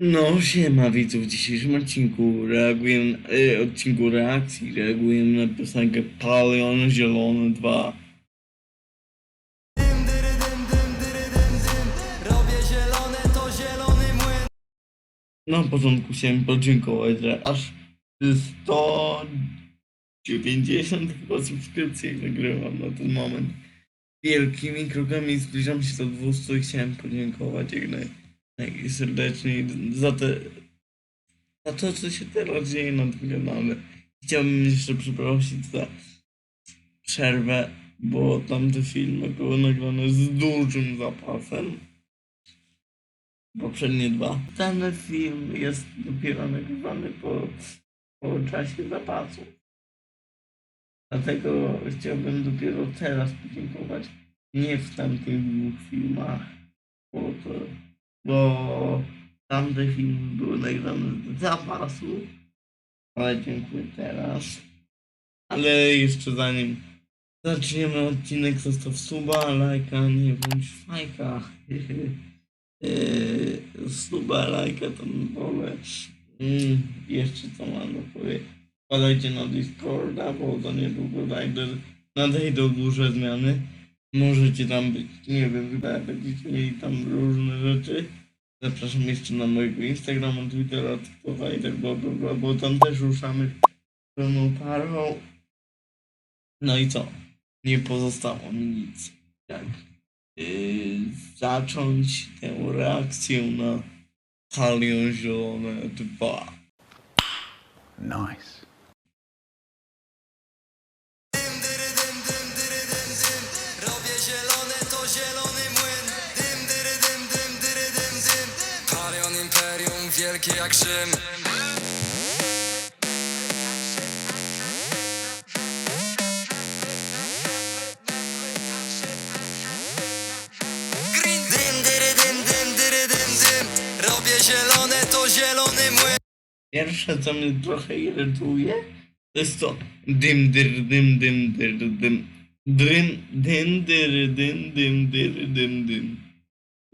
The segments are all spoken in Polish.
No, siema widzów, w dzisiejszym odcinku reagujemy, e, odcinku reakcji reagujemy na piosenkę Palion Zielony 2. Robię zielone, to Na początku chciałem podziękować, że aż 190 chyba subskrypcji nagrywam na ten moment. Wielkimi krokami zbliżam się do 200 i chciałem podziękować jak najserdeczniej za te za to, co się teraz dzieje na tym kanale. Chciałbym jeszcze przeprosić za przerwę, bo tamte filmy były nagrane z dużym zapasem poprzednie dwa. Ten film jest dopiero nagrywany po, po czasie zapasu. Dlatego chciałbym dopiero teraz podziękować. Nie w tamtych dwóch filmach, bo, to, bo tamte filmy były nagrane z zapasu. Ale dziękuję teraz. Ale jeszcze zanim zaczniemy odcinek, zostaw suba, lajka, nie bądź fajka. Yy, suba, lajka tam dole. Mm, jeszcze co mam do powiedzieć. Wpadajcie na Discorda, bo za niedługo nadejdą duże zmiany. Możecie tam być, nie wiem, będziecie mieli tam różne rzeczy. Zapraszam jeszcze na mojego Instagrama, Twittera, TikToka i tak bla, bla, bla, bo tam też ruszamy pełną parą. No i co? Nie pozostało mi nic. Jak yy, zacząć tę reakcję na Halion Zielone 2. Nice. Imperium, wielkie jak Rzym Green Dym, dyry, dym, dym, dyry, dym, dym Robię zielone, to zielony młyn Pierwsze, co mnie trochę irytuje, to jest to dym, dyr, dym, dym, dyr, dym. Dym, dym, dyr, dym, dym, dyr, dym, dym.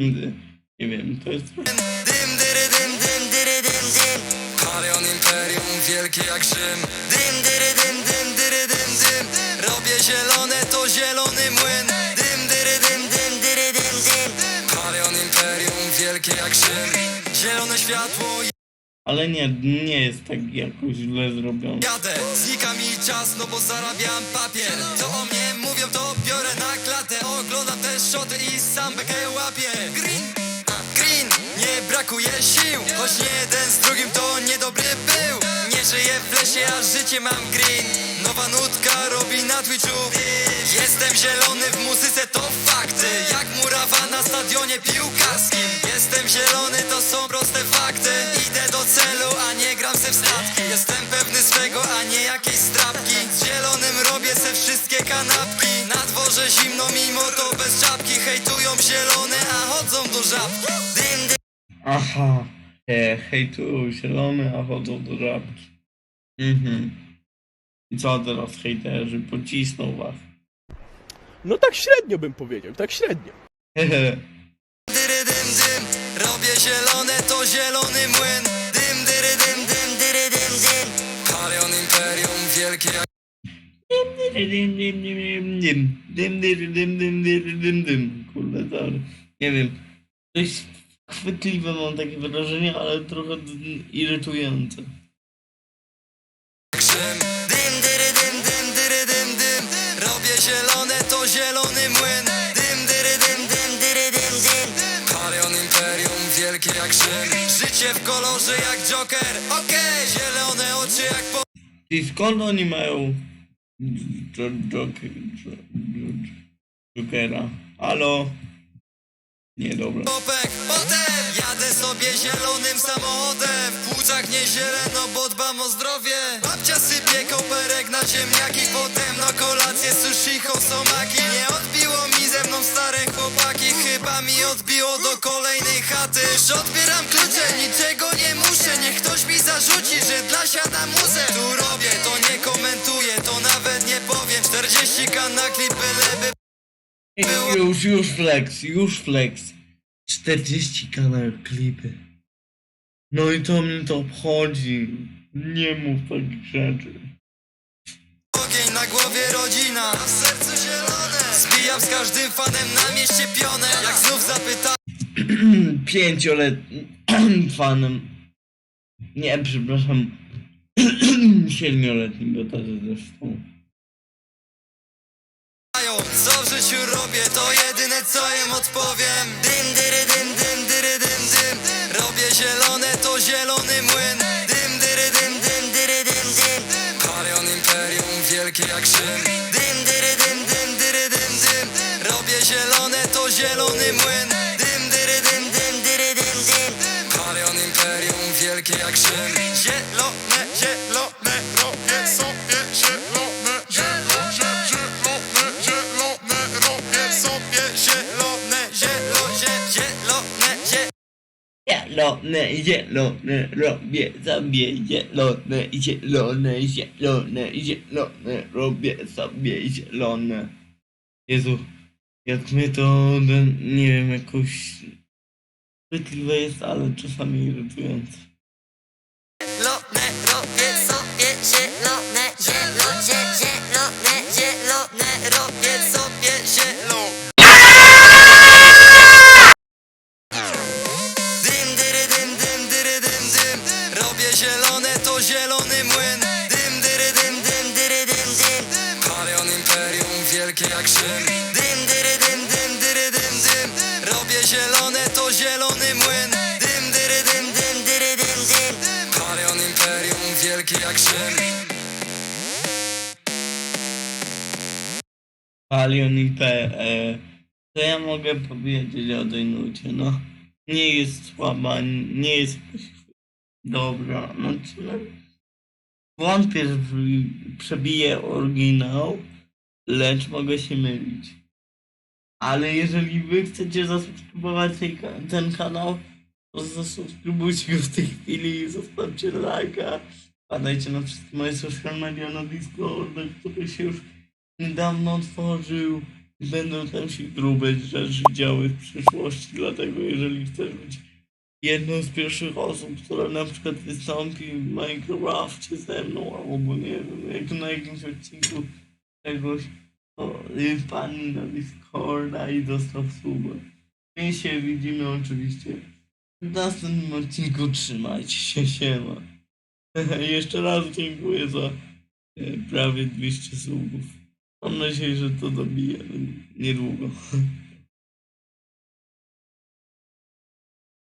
Dy- Nie wiem, to jest. Dym, dyry, dym, dym, dyry, dym, dym. Palion Imperium, wielkie jak Rzym. Dym, dyry, dym, dym, dyry, dym, dym. Robię zielone, to zielony młyn. Dym, dyry, dym, dym, dyry, dym, dym. Palion Imperium, wielkie jak Rzym. Zielone światło, Ale nie, nie jest tak jakoś źle zrobione. jadę Znika mi czas, no bo zarabiam papier. Co o mnie mówią, to biorę na klatę. Oglądam te szoty i sam bekę łapię. Green, brakuje sił. Choć nie jeden z drugim to niedobry był. Nie żyję w lesie, a życie mam green Nowa nutka robi na Twitchu. Jestem zielony w muzyce, to fakty. Jak murawa na stadionie piłkarskim. Jestem zielony, to są proste fakty. Idę do celu, a nie gram se w Jestem pewny swego, a nie jakiejś strapki. Z zielonym robię se wszystkie kanapki. Na dworze zimno, mimo to bez czapki. Hejtują zielone, a chodzą do żabki Aha, e, hejtują zielony, a chodzą do żabki. Mhm. I co teraz hejterzy, pocisną was. No tak średnio bym powiedział, tak średnio. Hehe. dyry dym dym Robię zielone, to zielony młyn Dym dyry dym dym dyry dym dym Palion Imperium, wielkie jak Dym, dym, dym, dym, dym. Dym, dym, dym, dym, dym, dym, dym. Kurde, sorry. Nie wiem. Dość chwytliwe mam takie wrażenie, ale trochę irytujące. Dym dyry dym dym dyry dym dym Robię zielone, to zielony młyn Dym dyry dym dym dyry dym dym Palion Imperium, wielkie jak Rzym Życie w kolorze jak Joker Okej, zielone oczy jak po I skąd oni mają Joker, Jokera? Halo? Nie. Popek, potem jadę sobie zielonym samochodem. W płucach nie zieleno, bo dbam o zdrowie. Babcia sypie koperek na ziemniaki Potem na kolację sushi somaki Nie odbiło mi ze mną stare chłopaki Chyba mi odbiło do kolejnej chaty. Już odbieram klucze, niczego nie muszę. Niech ktoś mi zarzuci, że dla siada muzę Tu robię, to nie komentuję, to nawet nie powiem. 40 kan na klip, byleby Już, już flex, już flex. 40 kanał klipy. No i to mnie to obchodzi. Nie mów takich rzeczy. Ogień na głowie rodzina, a w sercu zielone Zbijam z każdym fanem na mieście pionę Jak znów zapyta Pięcioletnim fanem. Nie, przepraszam. Siedmioletnim, bo to zresztą. Co robię, to jedyne co im odpowiem. Dym, dyry, dym, dym, dyry, dym, dym. Robię zielone, to zielony młyn. Dym, dyry, dym, dym, dyry, dym, dym. Palion imperium, wielkie jak Rzym. Dym, dyry, dym, dym, dyry, dym, dym. Robię zielone, to zielony młyn. Dym, dyry, dym, dym, dyry, dym, dym. Palion imperium, wielkie jak Rzym zielone Zielone, zielone, robię sobie zielone, zielone, zielone, zielone, robię sobie zielone. Jezu, jak mnie to, nie wiem, jakoś chwytliwe jest, ale czasami irytujące. Zielone, robię sobie zielone, zielony młyn. Dym, dyry, dym, dym, dyry, dym, dym, palion imperium, wielkie jak Rzym. Dym, dyry, dym, dym, dyry, dym, dym, robię zielone, to zielony młyn. Dym, dyry, dym, dym, dyry, dym, dym, palion imperium, wielkie jak Rzym. Palion IP, e, co ja mogę powiedzieć o tej nucie, no. Nie jest słaba, nie jest dobra, no. Wątpię, że prze- przebije oryginał, lecz mogę się mylić. Ale jeżeli wy chcecie zasubskrybować ten kanał, to zasubskrybujcie go w tej chwili zostawcie lajka. Padajcie na wszystkie moje social media na Discord, który się już niedawno otworzył. Będą tam się grube rzeczy działy w przyszłości, dlatego jeżeli chcesz być jedną z pierwszych osób, która na przykład wystąpi w Minecrafcie ze mną, albo nie wiem, jak na jakimś odcinku czegoś, wpadnij na Discorda i dostaw suba. My się widzimy oczywiście w następnym odcinku. Trzymajcie się, siema. Jeszcze raz dziękuję za e, prawie 200 subów. Mam nadzieję, że to dobije niedługo.